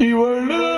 you were little.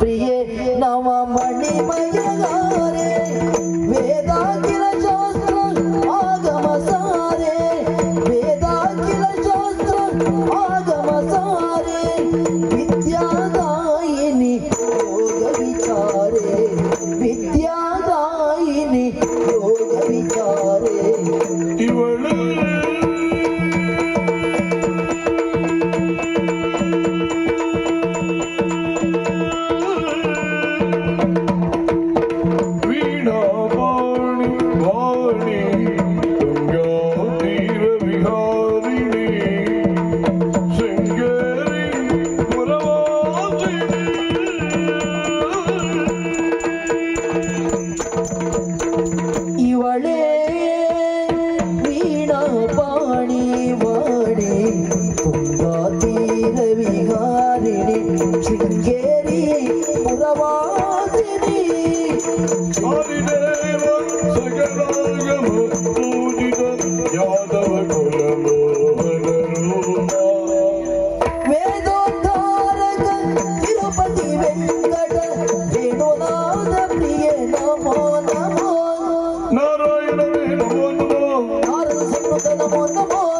Priye வீரவிகாரிணி Sringeri புறவாசினி Yadava குலமோ ನಮೋ ನಮೋ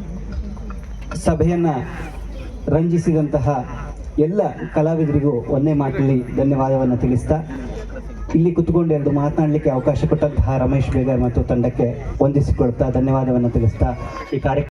ಸಭೆಯನ್ನು ರಂಜಿಸಿದಂತಹ ಎಲ್ಲ ಕಲಾವಿದರಿಗೂ ಒಂದೇ ಮಾತಲ್ಲಿ ಧನ್ಯವಾದವನ್ನು ತಿಳಿಸ್ತಾ, ಇಲ್ಲಿ ಕುತ್ಕೊಂಡು ಎರಡು ಮಾತನಾಡಲಿಕ್ಕೆ ಅವಕಾಶ ಕೊಟ್ಟಂತಹ ರಮೇಶ್ ಬೇಗರ್ ಮತ್ತು ತಂಡಕ್ಕೆ ವಂದಿಸಿಕೊಳ್ತಾ ಧನ್ಯವಾದವನ್ನು ತಿಳಿಸ್ತಾ ಈ ಕಾರ್ಯಕ್ರಮ